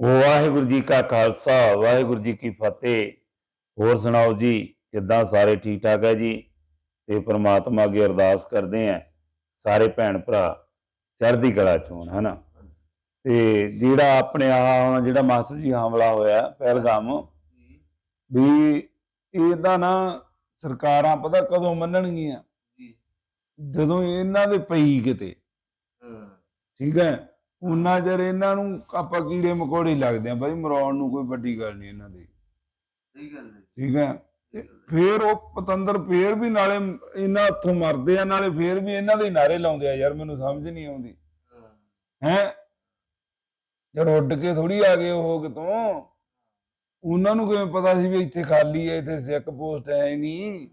ਵਾਹਿਗੁਰੂ ਜੀ ਕਾ ਖਾਲਸਾ ਵਾਹਿਗੁਰੂ ਜੀ ਕੀ ਫਤਿਹ। ਹੋਰ ਸੁਣਾਓ ਜੀ ਕਿੱਦਾਂ ਸਾਰੇ ਠੀਕ ਠਾਕ ਹੈ ਜੀ? ਤੇ ਪ੍ਰਮਾਤਮਾ ਅੱਗੇ ਅਰਦਾਸ ਕਰਦੇ ਆ ਸਾਰੇ ਭੈਣ ਭਰਾ ਚੜ੍ਹਦੀ ਕਲਾ ਚ ਹਨਾ? ਤੇ ਜਿਹੜਾ ਆਪਣੇ ਆ ਜਿਹੜਾ ਮਾਸਟਰ ਜੀ ਹਮਲਾ ਹੋਇਆ ਪਹਿਲਗਾਮ ਵੀ ਇਹਦਾ ਨਾ ਸਰਕਾਰਾਂ ਪਤਾ ਕਦੋਂ ਮੰਨਣਗੀਆਂ? ਜਦੋਂ ਇਹਨਾਂ ਦੇ ਪਈ ਕਿਤੇ। ਠੀਕ ਹੈ? ਉਹਨਾਂ ਚਿਰ ਇਹਨਾਂ ਨੂੰ ਆਪਾਂ ਕੀੜੇ ਮਕੌੜੇ ਲੱਗਦੇ ਆ ਬਾਈ ਮਰਾਉਣ ਨੂੰ ਕੋਈ ਵੱਡੀ ਗੱਲ ਨਹੀਂ ਇਹਨਾਂ ਦੀ। ਸਹੀ ਗੱਲ ਹੈ ਠੀਕ ਹੈ? ਤੇ ਫੇਰ ਉਹ ਪਤੰਦਰ ਫੇਰ ਵੀ ਨਾਲੇ ਇਹਨਾਂ ਹੱਥੋਂ ਮਰਦੇ ਆ ਨਾਲੇ ਫੇਰ ਵੀ ਇਹਨਾਂ ਦੇ ਨਾਰੇ ਲਾਉਂਦੇ ਆ ਯਾਰ ਮੈਨੂੰ ਸਮਝ ਨਹੀਂ ਆਉਂਦੀ। ਹਾਂ। ਜਦ ਉੱਡ ਕੇ ਥੋੜੀ ਆ ਗਏ ਉਹ ਕਿਤੋਂ ਉਹਨਾਂ ਨੂੰ ਕਿਵੇਂ ਪਤਾ ਸੀ ਵੀ ਇੱਥੇ ਖਾਲੀ ਹੈ ਇੱਥੇ ਸਿੱਖ ਪੋਸਟ ਹੀ ਨਹੀਂ?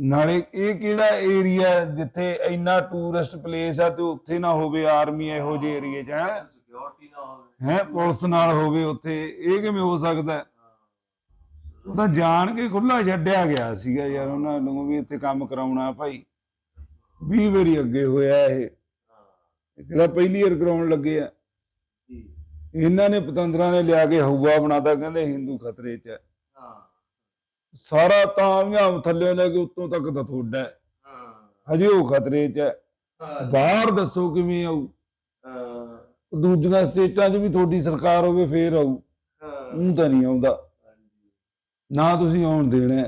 ਨਾਲੇ ਇਹ ਕਿਹੜਾ ਏਰੀਆ ਜਿੱਥੇ ਇੰਨਾ ਟੂਰਿਸਟ ਪਲੇਸ ਆ ਤੇ ਉੱਥੇ ਨਾ ਹੋਵੇ ਆਰਮੀ ਇਹੋ ਜਿਹੇ ਏਰੀਏ 'ਚ ਹੈ? ਸਿਕਿਉਰਿਟੀ ਨਾ ਹੋਵੇ। ਹੈ ਪੁਲਿਸ ਨਾਲ ਹੋਵੇ ਉੱਥੇ ਇਹ ਕਿਵੇਂ ਹੋ ਸਕਦਾ? ਉਹ ਤਾਂ ਜਾਣ ਕੇ ਖੁੱਲਾ ਛੱਡਿਆ ਗਿਆ ਸੀਗਾ ਯਾਰ ਉਹਨਾਂ ਨੂੰ ਵੀ ਇੱਥੇ ਕੰਮ ਕਰਾਉਣਾ ਭਾਈ। 20 ਵਾਰੀ ਅੱਗੇ ਹੋਇਆ ਇਹ। ਕਿਹੜਾ ਪਹਿਲੀ ਵਾਰ ਕਰਾਉਣ ਲੱਗੇ ਆ। ਇਹਨਾਂ ਨੇ ਪਤੰਦਰਾਂ ਨੇ ਲਿਆ ਕੇ ਹਊਆ ਬਣਾਤਾ ਕਹਿੰਦੇ ਹਿੰਦੂ ਖਤਰੇ 'ਚ ਹੈ। ਸਾਰਾ ਤਾਂ ਵਿਆਮ ਥੱਲੇ ਲੈ ਕੇ ਉੱਤੋਂ ਤੱਕ ਤਾਂ ਤੁਹਾਡਾ ਹੈ। ਹਾਂ। ਹਜੇ ਉਹ ਖਤਰੇ 'ਚ ਹੈ। ਬਾਹਰ ਦੱਸੋ ਕਿਵੇਂ ਆਉ ਦੂਜੀਆਂ ਸਟੇਟਾਂ 'ਚ ਵੀ ਤੁਹਾਡੀ ਸਰਕਾਰ ਹੋਵੇ ਫੇਰ ਆਉ ਉਹ ਤਾਂ ਨਹੀਂ ਆਉਂਦਾ। ਨਾ ਤੁਸੀਂ ਆਉਣ ਦੇਣਾ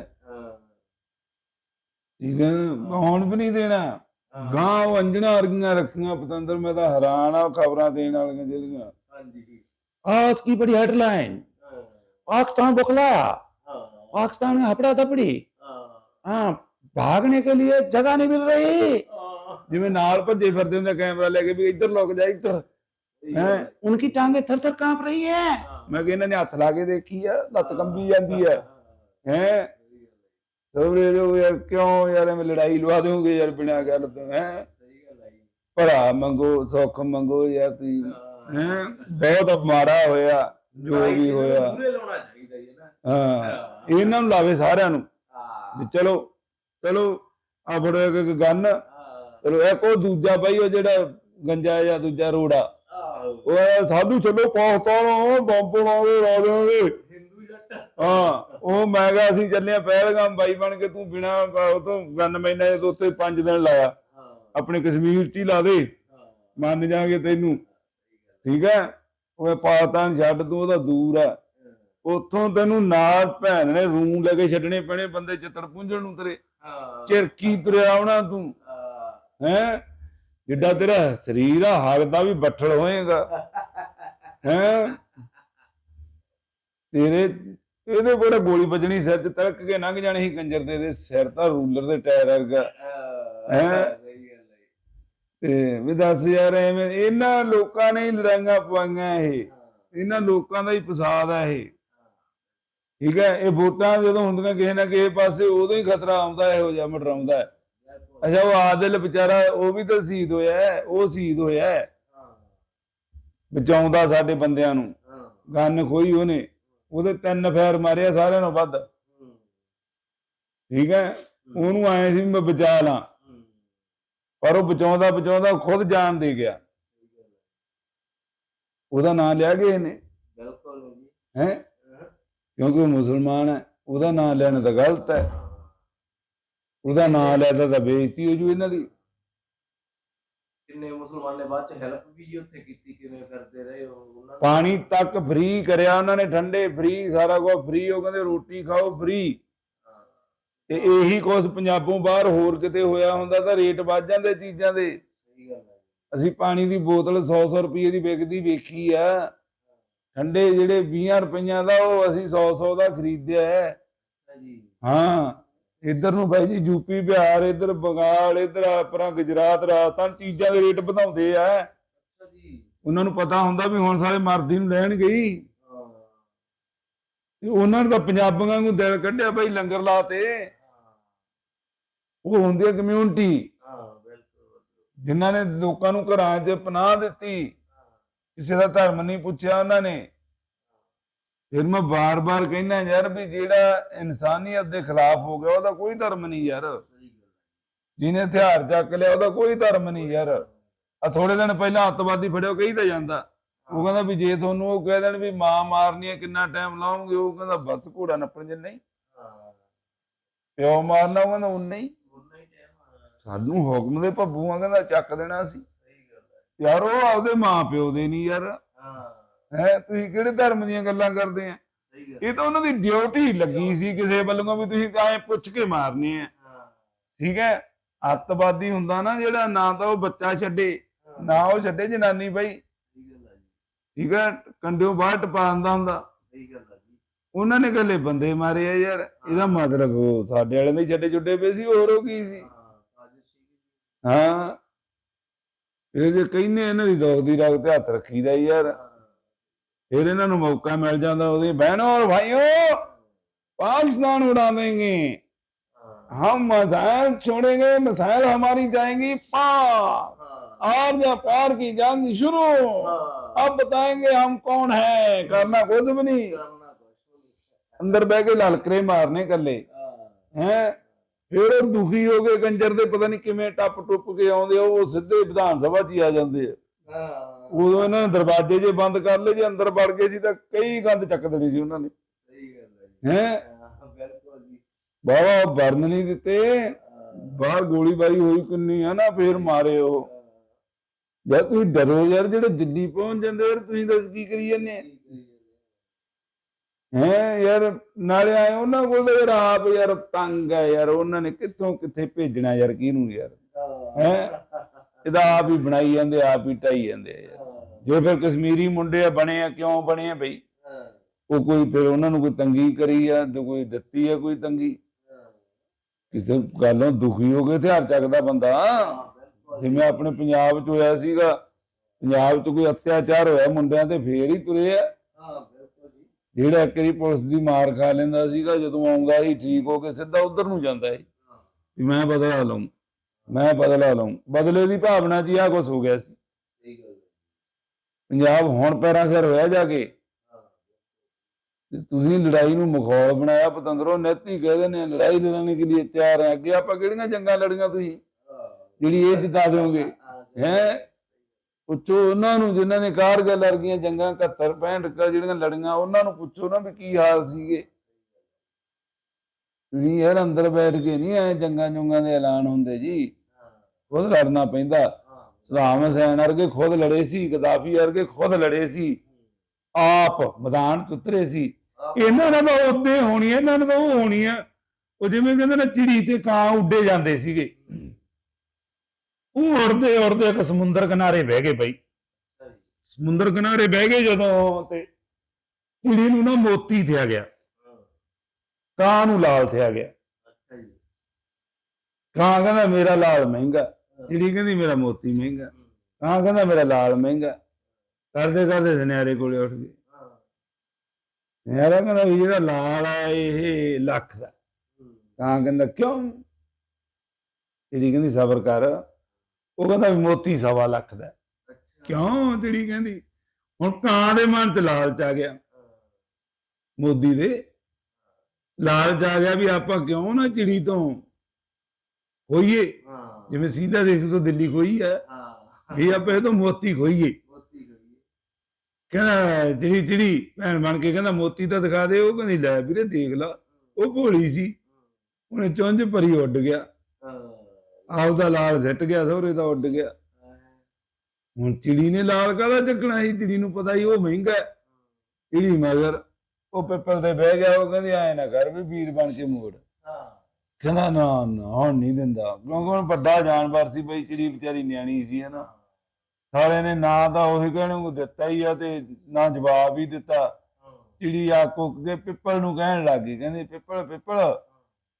ਠੀਕ ਹੈ ਆਉਣ ਵੀ ਨਹੀਂ ਦੇਣਾ। ਗਾਂ ਅੰਜਣਾ ਅਰਗੀਆਂ ਰੱਖੀਆਂ ਪਤੰਦਰ ਮੈਂ ਤਾਂ ਹੈਰਾਨ ਆ ਖਬਰਾਂ ਦੇਣ ਵਾਲੀਆਂ ਜਿਹੜੀਆਂ। ਹਾਂਜੀ। ਆਸ ਕੀ ਬੜੀ ਹੈਡਲਾਈਨ ਪਾਕਿਸਤਾਨ ਬੁਖਲਾ पाकिस्तान में हपड़ा तपड़ी हाँ। भागने के लिए जगह नहीं मिल रही। जिम्मे नाल भजे फिरते कैमरा लेके भी इधर लुक जाए इधर। ਹੈ ਉਨਕੀ ਟਾਂਗੇ ਥਰ ਥਰ ਕਾਂਪ ਰਹੀ ਹੈ ਮੈਂ ਕਿ ਇਹਨਾਂ ਨੇ ਹੱਥ ਲਾ ਕੇ ਦੇਖੀ ਆ ਲੱਤ ਕੰਬੀ ਜਾਂਦੀ ਹੈ ਹੈ ਸੋਰੇ ਜੋ ਯਾਰ ਕਿਉਂ ਯਾਰ ਐਵੇਂ ਲੜਾਈ ਲਵਾ ਦੋਗੇ ਯਾਰ ਬਿਨਾ ਗੱਲ ਤੋਂ ਹੈ ਭਰਾ ਮੰਗੋ ਸੁੱਖ ਮੰਗੋ ਯਾਰ ਤੁਸੀਂ ਹੈ ਬਹੁਤ ਮਾਰਾ ਹੋਇਆ ਜੋ ਵੀ ਹੋਇਆ ਇਹਨਾਂ ਨੂੰ ਲਾਵੇ ਸਾਰਿਆਂ ਨੂੰ। ਹਾਂ। ਵੀ ਚਲੋ ਚਲੋ ਆ ਫੜੋ ਇੱਕ ਗੰਨ। ਚਲੋ ਇੱਕ ਉਹ ਦੂਜਾ ਬਾਈ ਉਹ ਜਿਹੜਾ ਗੰਜਾ ਜਾਂ ਦੂਜਾ ਰੋੜਾ। ਆਹੋ। ਉਹ ਸਾਧੂ ਚਲੋ ਪਾਕਿਸਤਾਨ ਬੰਬ ਬਣਾਵੇ ਲਾ ਦੇਵਾਂਗੇ ਹਿੰਦੂ ਜੱਟ। ਹਾਂ ਉਹ ਮੈਂ ਕਿਹਾ ਅਸੀਂ ਚੱਲੇ ਪਹਿਲਗਾਮ ਬਾਈ ਬਣ ਕੇ ਤੂੰ ਬਿਨਾ ਉਹ ਤੋਂ ਗੰਨ ਮਹੀਨੇ ਦੇ ਉੱਤੇ 5 ਦਿਨ ਲਾਇਆ। ਆਪਣੇ ਕਸ਼ਮੀਰ ਚ ਹੀ ਲਾ ਦੇ। ਮੰਨ ਜਾਗੇ ਤੈਨੂੰ। ਠੀਕ ਹੈ? ਉਹ ਪਾਕਿਸਤਾਨ ਛੱਡ ਤੂੰ ਉਹਦਾ ਦੂਰ ਆ ਉੱਥੋਂ ਤੈਨੂੰ ਨਾਲ ਭੈਣ ਨੇ ਰੂਮ ਲੈ ਕੇ ਛੱਡਣੇ ਪੈਣੇ ਬੰਦੇ ਚਿੱਤਰ ਪੁੰਝਣ ਨੂੰ ਤੇਰੇ। ਚਿਰਕੀ ਤੁਰਿਆ ਆਉਣਾ ਤੂੰ? ਹਾਂ। ਜਿੱਡਾ ਤੇਰਾ ਸਰੀਰ ਆ ਹੱਗਦਾ ਵੀ ਬੱਠਲ ਹੋਏਗਾ। ਹੈ? ਤੇਰੇ ਇਹਦੇ ਕੋਲ ਗੋਲੀ ਵੱਜਣੀ ਸਿਰ 'ਚ ਤੜਕ ਕੇ ਲੰਘ ਜਾਣੀ ਸੀ ਕੰਜਰ ਦੇ ਇਹਦੇ ਸਿਰ ਤਾਂ ਰੂਲਰ ਦੇ ਟਾਇਰ ਵਰਗਾ। ਹੈਂ? ਤੇ ਵੀ ਦੱਸ ਯਾਰ ਐਵੇਂ ਇਹਨਾਂ ਲੋਕਾਂ ਨੇ ਲੜਾਈਆਂ ਪਵਾਈਆਂ ਇਹ। ਇਹਨਾਂ ਲੋਕਾਂ ਦਾ ਹੀ ਫਸਾਦ ਆ ਇਹ। ਠੀਕ ਹੈ? ਇਹ ਵੋਟਾਂ ਜਦੋਂ ਹੁੰਦੀਆਂ ਕਿਸੇ ਨਾ ਕਿਸੇ ਪਾਸੇ ਉਦੋਂ ਹੀ ਖਤਰਾ ਆਉਂਦਾ ਇਹੋ ਜਿਹਾ ਮਟਰਾਉਂਦਾ ਹੈ। ਅੱਛਾ ਉਹ ਆਦਿਲ ਵਿਚਾਰਾ ਉਹ ਵੀ ਤਾਂ ਸ਼ਹੀਦ ਹੋਇਆ ਹੈ, ਉਹ ਸ਼ਹੀਦ ਹੋਇਆ ਹੈ, ਬਚਾਉਂਦਾ ਸਾਡੇ ਬੰਦਿਆਂ ਨੂੰ। ਗੰਨ ਖੋਈ ਉਹਨੇ। ਉਹਦੇ ਤਿੰਨ ਫੈਰ ਮਾਰਿਆ ਸਾਰਿਆਂ ਨੂੰ ਵੱਧ। ਠੀਕ ਹੈ? ਉਹਨੂੰ ਆਏ ਸੀ ਮੈਂ ਬਚਾ ਲਾਂ। ਪਰ ਉਹ ਬਚਾਉਂਦਾ ਬਚਾਉਂਦਾ ਖੁਦ ਜਾਨ ਦੇ ਗਿਆ। ਉਹਦਾ ਨਾਂ ਲਿਆ ਗਏ ਨੇ ਬਿਲਕੁਲ ਜੀ। ਹੈ? ਕਿਉਂਕਿ ਉਹ ਮੁਸਲਮਾਨ ਹੈ ਉਹਦਾ ਨਾਂ ਲੈਣਾ ਤਾਂ ਗਲਤ ਹੈ। ਉਹਦਾ ਨਾਂ ਲੈਦਾ ਤਾਂ ਬੇਇੱਜ਼ਤੀ ਹੋ ਜੂ ਇਹਨਾਂ ਦੀ। ਕਿੰਨੇ ਮੁਸਲਮਾਨ ਨੇ ਬਾਅਦ ਚ ਹੈਲਪ ਵੀ ਜੀ ਉੱਥੇ ਕੀਤੀ ਕਿਵੇਂ ਕਰਦੇ ਰਹੇ ਉਹ ਉਹਨਾਂ ਪਾਣੀ ਤੱਕ ਫ੍ਰੀ ਕਰਿਆ ਉਹਨਾਂ ਨੇ ਠੰਡੇ ਫ੍ਰੀ ਸਾਰਾ ਕੁਝ ਫ੍ਰੀ ਉਹ ਕਹਿੰਦੇ ਰੋਟੀ ਖਾਓ ਫ੍ਰੀ ਤੇ ਇਹੀ ਕੁਝ ਪੰਜਾਬੋਂ ਬਾਹਰ ਹੋਰ ਕਿਤੇ ਹੋਇਆ ਹੁੰਦਾ ਤਾਂ ਰੇਟ ਵੱਧ ਜਾਂਦੇ ਚੀਜ਼ਾਂ ਦੇ। ਸਹੀ ਗੱਲ ਹੈ ਅਸੀਂ ਪਾਣੀ ਦੀ ਬੋਤਲ 100-100 ਰੁਪਏ ਦੀ ਵਿਕਦੀ ਵੇਖੀ ਆ। ਠੰਡੇ ਜਿਹੜੇ 20 ਰੁਪਈਆਂ ਦਾ ਉਹ ਅਸੀਂ 100-100 ਦਾ ਖਰੀਦਿਆ ਹੈ। ਹਾਂ ਇੱਧਰ ਨੂੰ ਬਾਈ ਜੀ ਯੂਪੀ ਬਿਹਾਰ ਇੱਧਰ ਬੰਗਾਲ ਇੱਧਰ ਆਪਣਾ ਗੁਜਰਾਤ ਰਾਜਸਥਾਨ ਚੀਜ਼ਾਂ ਦੇ ਰੇਟ ਵਧਾਉਂਦੇ ਆ। ਉਹਨਾਂ ਨੂੰ ਪਤਾ ਹੁੰਦਾ ਵੀ ਹੁਣ ਸਾਰੇ ਮਰਦੀ ਨੂੰ ਹਾਂ। ਤੇ ਉਹਨਾਂ ਨੇ ਤਾਂ ਪੰਜਾਬੀਆਂ ਨੂੰ ਦਿਲ ਕੱਢਿਆ ਬਾਈ ਲੰਗਰ ਲਾਤੇ ਉਹ ਹੁੰਦੀ ਹੈ ਕਮਿਊਨਿਟੀ ਹਾਂ ਬਿਲਕੁਲ। ਜਿਨ੍ਹਾਂ ਨੇ ਲੋਕਾਂ ਨੂੰ ਘਰਾਂ 'ਚ ਪਨਾਹ ਦਿੱਤੀ। ਕਿਸੇ ਦਾ ਧਰਮ ਨਹੀਂ ਪੁੱਛਿਆ ਉਹਨਾਂ ਨੇ। ਫਿਰ ਮੈਂ ਬਾਰ-ਬਾਰ ਕਹਿੰਦਾ ਯਾਰ ਵੀ ਜਿਹੜਾ ਇਨਸਾਨੀਅਤ ਦੇ ਖਿਲਾਫ ਹੋ ਗਿਆ ਉਹਦਾ ਕੋਈ ਧਰਮ ਨਹੀਂ ਯਾਰ। ਜਿਹਨੇ ਹਥਿਆਰ ਚੱਕ ਲਿਆ ਉਹਦਾ ਕੋਈ ਧਰਮ ਨਹੀਂ ਯਾਰ। ਆ ਥੋੜੇ ਦਿਨ ਪਹਿਲਾਂ ਅੱਤਵਾਦੀ ਫੜਿਓ ਕਹੀ ਤਾਂ ਜਾਂਦਾ। ਉਹ ਕਹਿੰਦਾ ਵੀ ਜੇ ਤੁਹਾਨੂੰ ਉਹ ਕਹਿ ਦੇਣ ਵੀ ਮਾਂ ਮਾਰਨੀ ਹੈ ਕਿੰਨਾ ਟਾਈਮ ਲਾਉਂਗੇ ਉਹ ਕਹਿੰਦਾ ਬਸ ਘੋੜਾ ਨੱਪਣ ਜੇ ਨਹੀਂ ਹਾਂ। ਪਿਓ ਮਾਰਨਾ ਉਹ ਕਹਿੰਦਾ ਉਨਾ ਹੀ। ਉਹਨਾਂ ਹੀ ਟਾਈਮ ਸਾਨੂੰ ਹੁਕਮ ਦੇ ਭੱਬੂਆਂ ਕਹਿੰਦਾ ਚੱਕ ਦੇਣਾ ਸੀ ਯਾਰ ਉਹ ਆਪਦੇ ਮਾਂ ਪਿਓ ਦੇ ਨਹੀਂ ਯਾਰ। ਹਾਂ। ਤੁਸੀਂ ਕਿਹੜੇ ਧਰਮ ਦੀਆਂ ਗੱਲਾਂ ਕਰਦੇ ਆ? ਇਹ ਤਾਂ ਉਹਨਾਂ ਦੀ ਡਿਊਟੀ ਲੱਗੀ ਸੀ ਕਿਸੇ ਵੱਲੋਂ ਵੀ ਤੁਸੀਂ ਐ ਪੁੱਛ ਕੇ ਮਾਰਨੇ ਆ। ਹਾਂ। ਠੀਕ ਹੈ? ਅੱਤਵਾਦੀ ਹੁੰਦਾ ਨਾ ਜਿਹੜਾ ਨਾ ਤਾਂ ਉਹ ਬੱਚਾ ਛੱਡੇ ਨਾ ਉਹ ਛੱਡੇ ਜਨਾਨੀ ਬਈ। ਠੀਕ ਹੈ? ਕੰਡਿਓ ਬਾਹਰ ਟਪਾਉਂਦਾ ਹੁੰਦਾ। ਉਹਨਾਂ ਨੇ ਗੱਲੇ ਬੰਦੇ ਮਾਰੇ ਆ ਯਾਰ। ਇਹਦਾ ਮਤਲਬ ਸਾਡੇ ਵਾਲੇ ਦੇ ਛੱਡੇ ਜੁੱਡੇ ਪਏ ਸੀ ਹੋਰ ਉਹ ਕੀ ਸੀ? ਹਾਂ। ਇਹ ਜੇ ਕਹਿੰਦੇ ਇਹਨਾਂ ਦੀ ਦੋਖ ਦੀ ਰਗ ਤੇ ਹੱਥ ਰੱਖੀਦਾ ਹੀ ਯਾਰ ਹਾਂ ਫਿਰ ਇਹਨਾਂ ਨੂੰ ਮੌਕਾ ਮਿਲ ਜਾਂਦਾ ਉਹਦੇ ਬਹਿਨੋ ਔਰ ਭਾਈਓ पाकिस्तान उड़ा देंगे ਹਾਂ हम मिसाइल छोड़ेंगे मिसाइल हमारी जाएंगी पार ਹਾਂ और जब पार की जानी शुरू ਹਾਂ अब बताएंगे हम कौन है करना कुछ भी नहीं ਕਰਨਾ ਕੁਛ ਨਹੀਂ अंदर बह के ललकरे मारने कल्ले ਹਾਂ ਹੈ ਫਿਰ ਉਹ ਦੁਖੀ ਹੋ ਕੇ ਕੰਜਰ ਦੇ ਪਤਾ ਨਹੀਂ ਕਿਵੇਂ ਟੱਪ ਟੁੱਪ ਕੇ ਆਉਂਦੇ ਆ, ਉਹ ਸਿੱਧੇ ਵਿਧਾਨ ਸਭਾ 'ਚ ਹੀ ਆ ਜਾਂਦੇ ਆ। ਹਾਂ। ਉਦੋਂ ਇਹਨਾਂ ਨੇ ਦਰਵਾਜ਼ੇ ਜੇ ਬੰਦ ਕਰ ਲਏ ਜੇ ਅੰਦਰ ਵੜ ਗਏ ਸੀ ਤਾਂ ਕਈ ਗੰਦ ਚੱਕ ਦੇਣੀ ਸੀ ਉਹਨਾਂ ਨੇ। ਸਹੀ ਗੱਲ ਹੈ ਹੈ? ਬਿਲਕੁਲ ਜੀ। ਬਾਬਾ ਵਰਨ ਨਹੀਂ ਦਿੱਤੇ। ਬਾਹਰ ਗੋਲੀਬਾਰੀ ਹੋਈ ਕਿੰਨੀ ਆ ਨਾ ਫੇਰ ਮਾਰੇ ਉਹ। ਜਦ ਤੁਸੀਂ ਡਰੋ ਯਾਰ ਜਿਹੜੇ ਦਿੱਲੀ ਪਹੁੰਚ ਜਾਂਦੇ ਯਾਰ ਤੁਸੀਂ ਦੱਸ ਕੀ ਕਰੀ ਜਾਂਦੇ ਹੈ ਯਾਰ ਨਾਲੇ ਆਏ ਉਹਨਾਂ ਕੋਲ ਤਾਂ ਯਾਰ ਆਪ ਯਾਰ ਤੰਗ ਹੈ ਯਾਰ ਉਹਨਾਂ ਨੇ ਕਿੱਥੋਂ ਕਿੱਥੇ ਭੇਜਣਾ ਯਾਰ ਕਿਹਨੂੰ ਯਾਰ? ਹਾਂ। ਇਹਦਾ ਆਪ ਹੀ ਬਣਾਈ ਜਾਂਦੇ ਆਪ ਹੀ ਢਾਈ ਜਾਂਦੇ ਆ ਯਾਰ। ਜੋ ਫਿਰ ਕਸ਼ਮੀਰੀ ਮੁੰਡੇ ਆ ਬਣੇ ਆ ਕਿਉਂ ਬਣੇ ਆ ਬਈ? ਉਹ ਕੋਈ ਫਿਰ ਉਹਨਾਂ ਨੂੰ ਕੋਈ ਤੰਗੀ ਕਰੀ ਆ ਤੇ ਕੋਈ ਦਿੱਤੀ ਆ ਕੋਈ ਤੰਗੀ? ਕਿਸੇ ਗੱਲੋਂ ਦੁਖੀ ਹੋ ਕੇ ਹਥਿਆਰ ਚੱਕਦਾ ਬੰਦਾ। ਜਿਵੇਂ ਆਪਣੇ ਪੰਜਾਬ 'ਚ ਹੋਇਆ ਸੀਗਾ ਪੰਜਾਬ 'ਚ ਕੋਈ ਅਤਿਆਚਾਰ ਹੋਇਆ ਮੁੰਡਿਆਂ ਤੇ ਫੇਰ ਹੀ ਤੁਰੇ ਆ। ਜਿਹੜਾ ਇੱਕ ਵਾਰੀ ਪੁਲਿਸ ਦੀ ਮਾਰ ਖਾ ਲੈਂਦਾ ਸੀਗਾ ਜਦੋਂ ਆਉਂਦਾ ਸੀ ਠੀਕ ਹੋ ਕੇ ਸਿੱਧਾ ਉਧਰ ਨੂੰ ਜਾਂਦਾ ਸੀ। ਵੀ ਮੈਂ ਬਦਲਾ ਲਵਾਂ ਮੈਂ ਬਦਲਾ ਲਵਾਂ ਬਦਲੇ ਦੀ ਭਾਵਨਾ ਹੀ ਆ ਕੁਝ ਹੋ ਗਿਆ ਸੀ। ਪੰਜਾਬ ਹੁਣ ਪੈਰਾਂ ਸਿਰ ਹੋਇਆ ਜਾ ਕੇ। ਤੁਸੀਂ ਲੜਾਈ ਨੂੰ ਮਖੌਲ ਬਣਾਇਆ ਪਤੰਦਰੋਂ ਨੈਤੀ ਕਹਿੰਦੇ ਨੇ ਲੜਾਈ ਲੜਨ ਕੇ ਲਈ ਤਿਆਰ ਹੈ ਅੱਗੇ ਆਪਾਂ ਕਿਹੜੀਆਂ ਜੰਗਾਂ ਲੜੀਆਂ ਤੁਸੀਂ? ਜਿਹੜੀ ਇਹ ਜਿਤਾ ਦਿਓਗੇ। ਹੈ? ਪੁੱਛੋ ਉਹਨਾਂ ਨੂੰ, ਜਿਨ੍ਹਾਂ ਨੇ ਕਾਰਗਿਲ ਲੜੀਆਂ ਜੰਗਾਂ 71 65 ਜਿਹੜੀਆਂ ਲੜੀਆਂ, ਉਹਨਾਂ ਨੂੰ ਪੁੱਛੋ ਨਾ ਵੀ ਕੀ ਹਾਲ ਸੀਗੇ। ਤੁਸੀਂ ਯਾਰ ਅੰਦਰ ਬੈਠ ਕੇ ਨਹੀਂ ਐ ਜੰਗਾਂ ਜੁੰਗਾਂ ਦੇ ਐਲਾਨ ਹੁੰਦੇ ਜੀ। ਖੁਦ ਲੜਨਾ ਪੈਂਦਾ। ਸਦਾਮ ਹੁਸੈਨ ਵਰਗੇ ਖੁਦ ਲੜੇ ਸੀ ਗਦਾਫੀ ਵਰਗੇ ਖੁਦ ਲੜੇ ਸੀ। ਆਪ ਮੈਦਾਨ 'ਚ ਉਤਰੇ ਸੀ। ਇਹਨਾਂ ਨੇ ਤਾਂ ਉੱਦੇ ਹੋਣੀ ਇਹਨਾਂ ਨੇ ਤਾਂ ਉਹ ਹੋਣੀ ਆ ਉਹ ਜਿਵੇਂ ਕਹਿੰਦੇ ਨੇ, ਚਿੜੀ ਤੇ ਕਾਂ ਉੱਡੇ ਜਾਂਦੇ ਸੀਗੇ। ਉਹ ਉੜਦੇ ਉੜਦੇ ਇੱਕ ਸਮੁੰਦਰ ਕਿਨਾਰੇ ਬਹਿ ਗਏ ਬਈ। ਸਮੁੰਦਰ ਕਿਨਾਰੇ ਬਹਿ ਗਏ ਜਦੋਂ ਤੇ ਚਿੜੀ ਨੂੰ ਨਾ ਮੋਤੀ ਥਿਆ ਗਿਆ। ਕਾਂ ਨੂੰ ਲਾਲ ਥਿਆ ਗਿਆ। ਕਾਂ ਕਹਿੰਦਾ ਮੇਰਾ ਲਾਲ ਮਹਿੰਗਾ ਚਿੜੀ ਕਹਿੰਦੀ ਮੇਰਾ ਮੋਤੀ ਮਹਿੰਗਾ। ਕਾਂ ਕਹਿੰਦਾ ਮੇਰਾ ਲਾਲ ਮਹਿੰਗਾ। ਕਰਦੇ ਕਰਦੇ ਸੁਨਿਆਰੇ ਕੋਲੇ ਉੱਠ ਗਏ। ਸੁਨਿਆਰਾ ਕਹਿੰਦਾ ਵੀ ਜਿਹੜਾ ਲਾਲ ਆ ਇਹ ਲੱਖ ਦਾ। ਕਾਂ ਕਹਿੰਦਾ ਕਿਉਂ? ਚਿੜੀ ਕਹਿੰਦੀ ਸਬਰ ਕਰ। ਉਹ ਕਹਿੰਦਾ ਵੀ ਮੋਤੀ ਸਵਾ ਲੱਖ ਦਾ। ਕਿਉਂ ਚਿੜੀ ਕਹਿੰਦੀ? ਹੁਣ ਕਾਂ ਦੇ ਮਨ ਚ ਲਾਲਚ ਆ ਗਿਆ। ਮੋਦੀ ਦੇ ਲਾਲਚ ਆ ਗਿਆ ਵੀ ਆਪਾਂ ਕਿਉਂ ਨਾ ਚਿੜੀ ਤੋਂ ਹੋਈਏ ਹਾਂ। ਜਿਵੇਂ ਸੀਲਾ ਦੇਖ ਤੋਂ ਦਿੱਲੀ ਖੋਈ ਹੈ ਹਾਂ। ਵੀ ਆਪਾਂ ਇਹ ਤੋਂ ਮੋਤੀ ਖੋਈਏ ਮੋਤੀ ਕਰੀਏ ਕਹਿੰਦਾ ਚਿੜੀ ਚਿੜੀ ਭੈਣ ਬਣ ਕੇ ਕਹਿੰਦਾ ਮੋਤੀ ਤਾਂ ਦਿਖਾ ਦੇ ਉਹ ਕਹਿੰਦੀ ਲੈ ਵੀਰੇ ਦੇਖ ਲਾ। ਉਹ ਭੋਲੀ ਸੀ। ਉਹਨੇ ਚੁੰਝ ਭਰੀ ਉੱਡ ਗਿਆ। ਹਾਂ। ਆਪਦਾ ਲਾਲ ਸਿੱਟ ਗਿਆ ਸਹੁਰੇ ਦਾ ਉੱਡ ਗਿਆ। ਹੁਣ ਚਿੜੀ ਨੇ ਲਾਲ ਕਾਹਦਾ ਚੱਕਣਾ ਸੀ? ਚਿੜੀ ਨੂੰ ਪਤਾ ਹੀ ਉਹ ਮਹਿੰਗਾ ਹੈ। ਚਿੜੀ ਮਗਰ ਉਹ ਪਿੱਪਲ ਤੇ ਬਹਿ ਗਿਆ ਉਹ ਕਹਿੰਦੀ ਐ ਨਾ ਕਰ ਵੀ ਵੀਰ ਬਣ ਕੇ ਮੋੜ। ਹਾਂ। ਕਹਿੰਦਾ ਨਾ ਨਾ ਹੁਣ ਨਹੀਂ ਦਿੰਦਾ। ਕਿਉਂਕਿ ਹੁਣ ਵੱਡਾ ਜਾਨਵਰ ਸੀ ਬਈ ਚਿੜੀ ਵਿਚਾਰੀ ਨਿਆਣੀ ਸੀ ਹਨਾ ਸਾਲੇ ਨੇ ਨਾ ਤਾਂ ਉਹੀ ਕਹਿਣ ਨੂੰ ਦਿੱਤਾ ਹੀ ਆ ਤੇ ਨਾ ਜਵਾਬ ਹੀ ਦਿੱਤਾ। ਚਿੜੀ ਆ ਕੁੱਕ ਕੇ ਪਿੱਪਲ ਨੂੰ ਕਹਿਣ ਲੱਗ ਗਈ। ਕਹਿੰਦੀ ਪਿੱਪਲ ਪਿੱਪਲ।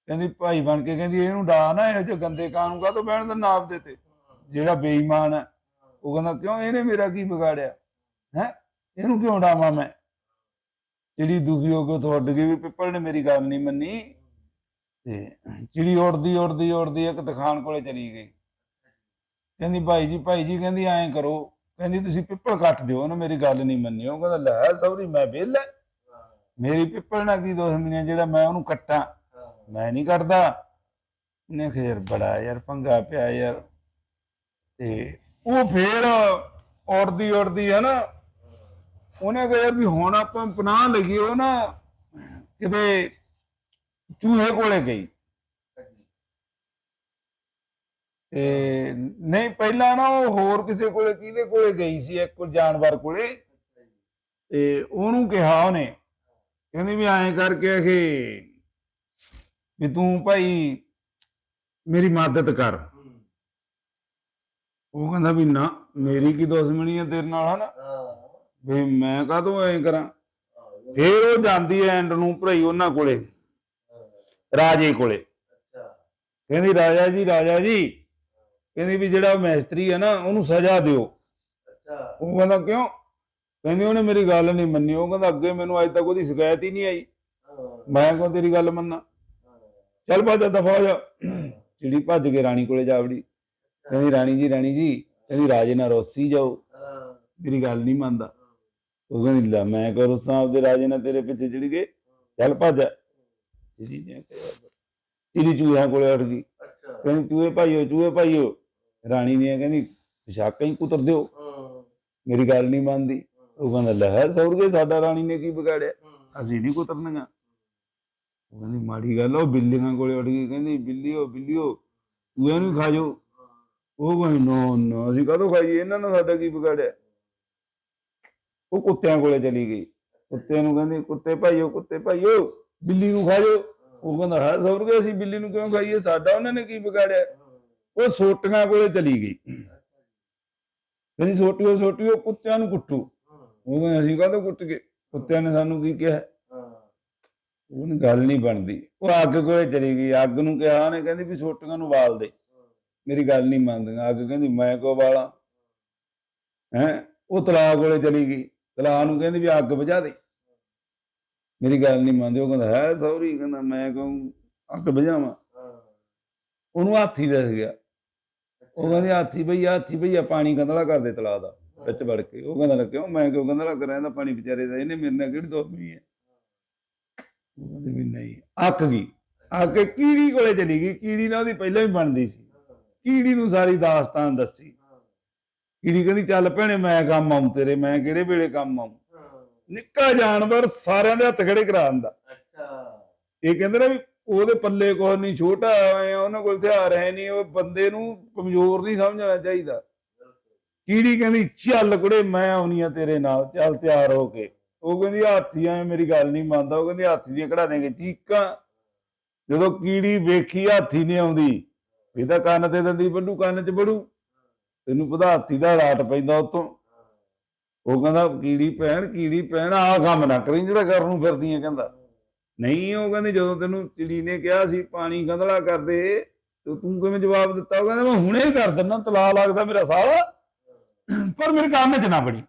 ਕਹਿੰਦੀ ਭਾਈ ਬਣ ਕੇ ਕਹਿੰਦੀ ਇਹਨੂੰ ਡਾ ਨਾ, ਇਹੋ ਜਿਹੇ ਗੰਦੇ ਕਾਨੂੰਨ ਕਾ ਤੋਂ ਬਹਿਣ ਦਾ ਨਾਪ ਦੇ ਤੇ। ਜਿਹੜਾ ਬੇਈਮਾਨ ਹੈ, ਉਹ ਕਹਿੰਦਾ, ਕਿਉਂ? ਇਹਨੇ ਮੇਰਾ ਕੀ ਵਿਗਾੜਿਆ? ਹੈ? ਇਹਨੂੰ ਕਿਉਂ ਡਾਵਾਂ ਮੈਂ? ਚਿੜੀ ਦੁਖੀ ਹੋ ਕੇ ਉੱਥੋਂ ਉੱਡ ਗਈ ਵੀ, ਪਿੱਪਲ ਨੇ ਮੇਰੀ ਗੱਲ ਨਹੀਂ ਮੰਨੀ। ਤੇ ਚਿੜੀ ਉੜਦੀ ਉੜਦੀ ਉੜਦੀ ਇੱਕ ਤਖਾਨ ਕੋਲੇ ਚਲੀ ਗਈ। ਕਹਿੰਦੀ, ਭਾਈ ਜੀ ਭਾਈ ਜੀ, ਕਹਿੰਦੀ, ਐਂ ਕਰੋ। ਕਹਿੰਦੀ, ਤੁਸੀਂ ਪਿੱਪਲ ਕੱਟ ਦਿਓ, ਉਹਨੇ ਮੇਰੀ ਗੱਲ ਨਹੀਂ ਮੰਨੀ। ਉਹ ਕਹਿੰਦਾ, ਲੈ ਸੌਰੀ ਮੈਂ ਵਿਹਲਾ। ਮੇਰੀ ਪਿੱਪਲ ਨਾਲ ਕੀ ਦੋਸਤ ਮੀਆਂ ਜਿਹੜਾ ਮੈਂ ਉਹਨੂੰ ਕੱਟਾਂ? ਮੈਂ ਨਹੀਂ ਕਰਦਾ। ਉਹਨੇ ਕਿਹਾ ਯਾਰ ਬੜਾ ਯਾਰ ਪੰਗਾ ਪਿਆ ਯਾਰ। ਤੇ ਉਹ ਫੇਰ ਉੜਦੀ ਉੜਦੀ ਹੈ ਨਾ, ਉਹਨੇ ਕਿਹਾ ਵੀ ਹੁਣ ਆਪਾਂ ਪਨਾਹ ਲਈਏ ਉਹ ਨਾ ਕਿਤੇ ਚੂਹੇ ਕੋਲੇ ਗਈ। ਤੇ ਨਹੀਂ, ਪਹਿਲਾਂ ਨਾ ਉਹ ਹੋਰ ਕਿਸੇ ਕੋਲੇ, ਕਿਹਦੇ ਕੋਲੇ ਗਈ ਸੀ, ਇੱਕ ਕੋਲ ਜਾਨਵਰ ਕੋਲੇ? ਤੇ ਉਹਨੂੰ ਕਿਹਾ ਉਹਨੇ, ਕਹਿੰਦੀ ਵੀ ਐਂ ਕਰਕੇ ਕਿ ਵੀ ਤੂੰ ਭਾਈ ਮੇਰੀ ਮਦਦ ਕਰ। ਉਹ ਕਹਿੰਦਾ ਵੀ ਨਾ ਮੇਰੀ ਕੀ ਦੁਸ਼ਮਣੀ ਹੈ ਤੇਰੇ ਨਾਲ ਹਨਾ? ਵੀ ਮੈਂ ਕਾਹਤੋਂ ਐਂ ਕਰਾਂ? ਫੇਰ ਉਹ ਜਾਂਦੀ ਐ ਐਂਡ ਨੂੰ ਭਰਾਈ ਉਹਨਾਂ ਕੋਲੇ ਰਾਜੇ ਕੋਲੇ। ਕਹਿੰਦੀ ਰਾਜਾ ਜੀ ਰਾਜਾ ਜੀ ਕਹਿੰਦੀ ਵੀ ਜਿਹੜਾ ਮੈਸਤਰੀ ਹੈ ਨਾ ਉਹਨੂੰ ਸਜ਼ਾ ਦਿਓ। ਉਹ ਕਹਿੰਦਾ ਕਿਉਂ? ਕਹਿੰਦੀ ਉਹਨੇ ਮੇਰੀ ਗੱਲ ਨਹੀਂ ਮੰਨੀ। ਉਹ ਕਹਿੰਦਾ ਅੱਗੇ ਮੈਨੂੰ ਅੱਜ ਤੱਕ ਉਹਦੀ ਸ਼ਿਕਾਇਤ ਹੀ ਨਹੀਂ ਆਈ। ਮੈਂ ਕਿਉਂ ਤੇਰੀ ਗੱਲ ਮੰਨਾਂ? ਚੱਲ ਭੱਜ ਦਫਾ ਹੋ ਜਾ। ਚਿੜੀ ਭੱਜ ਕੇ ਰਾਣੀ ਕੋਲੇ ਜਾ ਵੜੀ। ਕਹਿੰਦੀ, ਰਾਣੀ ਜੀ ਰਾਣੀ ਜੀ, ਕਹਿੰਦੀ, ਰਾਜੇ ਨਾਲ ਰੋਸੀ ਜਾਓ। ਮੇਰੀ ਗੱਲ ਨਹੀਂ ਮੰਨਦਾ। ਉਹ ਕਹਿੰਦੀ, ਲੈ, ਮੈਂ ਕਰੋ ਸਾਹਿਬ ਦੇ ਰਾਜੇ ਨਾਲ ਤੇਰੇ ਪਿੱਛੇ ਚਿੜ ਗਏ। ਚੱਲ ਭੱਜ ਚਿੜੀ ਨੇ ਕਿਹਾ, ਚਿੜੀ ਚੂਹਿਆਂ ਕੋਲੇ ਉੱਠ ਗਈ। ਕਹਿੰਦੀ, ਚੂਹੇ ਭਾਈਓ ਚੂਹੇ ਭਾਈਓ। ਰਾਣੀ ਨੇ ਕਹਿੰਦੀ, ਪੋਸ਼ਾਕਾਂ ਹੀ ਕੁਤਰ ਦਿਓ। ਮੇਰੀ ਗੱਲ ਨਹੀਂ ਮੰਨਦੀ। ਉਹ ਕਹਿੰਦਾ ਲੈ ਸੌਰਗੇ ਸਾਡਾ ਰਾਣੀ ਨੇ ਕੀ ਵਿਗਾੜਿਆ? ਅਸੀਂ ਨਹੀਂ ਕੁਤਰਨੀਆਂ। ਉਹ ਕਹਿੰਦੀ ਮਾੜੀ ਗੱਲ ਆ, ਉਹ ਬਿੱਲੀਆਂ ਕੋਲੇ ਉੱਠ ਗਈ ਕਹਿੰਦੀ ਬਿੱਲੀਓ ਬਿੱਲੀਓ ਤੂੰ ਇਹਨੂੰ ਖਾ ਜਾਓ। ਉਹ ਕਹਿੰਦੀ ਨੋ ਨੋ ਅਸੀਂ ਕਦੋਂ ਖਾਈਏ? ਇਹਨਾਂ ਨੇ ਸਾਡਾ ਕੀ ਵਿਗਾੜਿਆ ਉਹ ਕੁੱਤਿਆਂ ਕੋਲੇ ਚਲੀ ਗਈ। ਕੁੱਤੇ ਨੂੰ ਕਹਿੰਦੀ ਕੁੱਤੇ ਭਾਈਓ ਕੁੱਤੇ ਭਾਈਓ ਬਿੱਲੀ ਨੂੰ ਖਾ ਜਾਓ। ਉਹ ਕਹਿੰਦਾ ਹੈ ਸੌਰਗੇ ਅਸੀਂ ਬਿੱਲੀ ਨੂੰ ਕਿਉਂ ਖਾਈਏ? ਸਾਡਾ ਉਹਨਾਂ ਨੇ ਕੀ ਵਿਗਾੜਿਆ ਉਹ ਸੋਟੀਆਂ ਕੋਲੇ ਚਲੀ ਗਈ। ਕਹਿੰਦੀ ਸੋਟੀਓ ਸੋਟੀਓ ਕੁੱਤਿਆਂ ਨੂੰ ਕੁੱਟੂ। ਉਹ ਕਹਿੰਦਾ ਅਸੀਂ ਕਾਹਤੋਂ ਕੁੱਟ ਗਏ? ਕੁੱਤਿਆਂ ਨੇ ਸਾਨੂੰ ਕੀ ਕਿਹਾ? ਉਹਨੂੰ ਗੱਲ ਨਹੀਂ ਬਣਦੀ। ਉਹ ਅੱਗ ਕੋਲੇ ਚਲੀ ਗਈ। ਅੱਗ ਨੂੰ ਕਿਹਾ ਉਹਨੇ, ਕਹਿੰਦੀ ਵੀ ਸੋਟੀਆਂ ਨੂੰ ਬਾਲ ਦੇ। ਮੇਰੀ ਗੱਲ ਨਹੀਂ ਮੰਨਦੀਆਂ। ਅੱਗ ਕਹਿੰਦੀ, ਮੈਂ ਕੋ ਬਾਲਾਂ ਹੈ? ਉਹ ਤਲਾਅ ਕੋਲੇ ਚਲੀ ਗਈ। ਤਲਾਅ ਨੂੰ ਕਹਿੰਦੀ ਵੀ ਅੱਗ ਬੁਝਾ ਦੇ। ਮੇਰੀ ਗੱਲ ਨਹੀਂ ਮੰਨਦੇ। ਉਹ ਕਹਿੰਦਾ, ਹੈ ਸੌਰੀ? ਕਹਿੰਦਾ, ਮੈਂ ਕਹੂੰ ਅੱਗ ਬੁਝਾਵਾਂ? ਉਹਨੂੰ ਹਾਥੀ ਦਿਸ ਗਿਆ। ਉਹ ਕਹਿੰਦੀ, ਹਾਥੀ ਭਈ ਹਾਥੀ ਭਈਆ ਪਾਣੀ ਕੰਦਲਾ ਕਰ ਦੇ ਤਲਾਅ ਦਾ ਵਿੱਚ ਵੜ ਕੇ। ਉਹ ਕਹਿੰਦਾ, ਕਿਉਂ? ਮੈਂ ਕਿਉਂ ਕੰਦਲਾ ਕਰਾਂ ਇਹਦਾ ਪਾਣੀ ਵਿਚਾਰੇ ਦਾ ਇਹਨੇ ਮੇਰੇ ਨਾਲ ਕਿਹੜੀ ਦੁਸ਼ਮਣੀ ਹੈ? ਉਹ ਕਹਿੰਦੀ ਵੀ ਨਹੀਂ ਅੱਕ ਗਈ। ਅੱਕ ਕੇ ਕੀੜੀ ਕੋਲੇ ਚਲੀ ਗਈ। ਕੀੜੀ ਨਾਲ ਉਹਦੀ ਪਹਿਲਾਂ ਹੀ ਬਣਦੀ ਸੀ। ਕੀੜੀ ਨੂੰ ਸਾਰੀ ਦਾਸਤਾਨ ਦੱਸੀ। ਕੀੜੀ ਕਹਿੰਦੀ ਚੱਲ ਭੈਣੇ ਮੈਂ ਕੰਮ ਆਉਂ ਤੇਰੇ ਮੈਂ ਕਿਹੜੇ ਵੇਲੇ ਕੰਮ ਆਉਂ ਨਿੱਕਾ ਜਾਨਵਰ ਸਾਰਿਆਂ ਦੇ ਹੱਥ ਖੜੇ ਕਰਾ ਦਿੰਦਾ। ਇਹ ਕਹਿੰਦੇ ਨਾ ਵੀ ਉਹਦੇ ਪੱਲੇ ਕੋਈ ਨਹੀਂ ਛੋਟਾ ਆ ਉਹਨਾਂ ਕੋਲ ਹਥਿਆਰ ਹੈ ਨਹੀਂ ਉਹ ਬੰਦੇ ਨੂੰ ਕਮਜ਼ੋਰ ਨਹੀਂ ਸਮਝਣਾ ਚਾਹੀਦਾ। ਕੀੜੀ ਕਹਿੰਦੀ ਚੱਲ ਕੁੜੇ ਮੈਂ ਆਉਣੀ ਆ ਤੇਰੇ ਨਾਲ ਚੱਲ ਤਿਆਰ ਹੋ ਕੇ। ਉਹ ਕਹਿੰਦੀ ਹਾਥੀ ਐ ਮੇਰੀ ਗੱਲ ਨਹੀਂ ਮੰਨਦਾ, ਉਹ ਕਹਿੰਦੀ ਹਾਥੀ ਦੀਆਂ ਕਢਾ ਦੇਂਗੇ ਚੀਕਾਂ। ਜਦੋਂ ਕੀੜੀ ਵੇਖੀ ਹਾਥੀ ਨਹੀਂ ਆਉਂਦੀ ਇਹਦਾ ਕੰਨ ਤੇ ਦੰਦੀ ਵੱਡੂ ਕੰਨ 'ਚ ਬੜੂ। ਤੈਨੂੰ ਪਤਾ ਹਾਥੀ ਦਾ ਰਾਟ ਪੈਂਦਾ ਉਤੋਂ। ਉਹ ਕਹਿੰਦਾ, ਕੀੜੀ ਪੈਣ ਕੀੜੀ ਪੈਣ ਆਹ ਕੰਮ ਨਾ ਕਰੀ ਜਿਹੜਾ ਕਰਨ ਨੂੰ ਫਿਰਦੀ ਐ ਕਹਿੰਦਾ। ਨਹੀਂ, ਉਹ ਕਹਿੰਦੇ ਜਦੋਂ ਤੈਨੂੰ ਚਿੜੀ ਨੇ ਕਿਹਾ ਸੀ ਪਾਣੀ ਗੰਧਲਾ ਕਰਦੇ ਤੇ ਤੂੰ ਕਿਵੇਂ ਜਵਾਬ ਦਿੱਤਾ? ਉਹ ਕਹਿੰਦਾ, ਮੈਂ ਹੁਣੇ ਕਰ ਦਿੰਦਾ ਤਲਾ ਲੱਗਦਾ ਮੇਰਾ ਸਾਲਾ। ਪਰ ਮੇਰੇ ਕੰਨ 'ਚ ਨਾ ਬੜੀ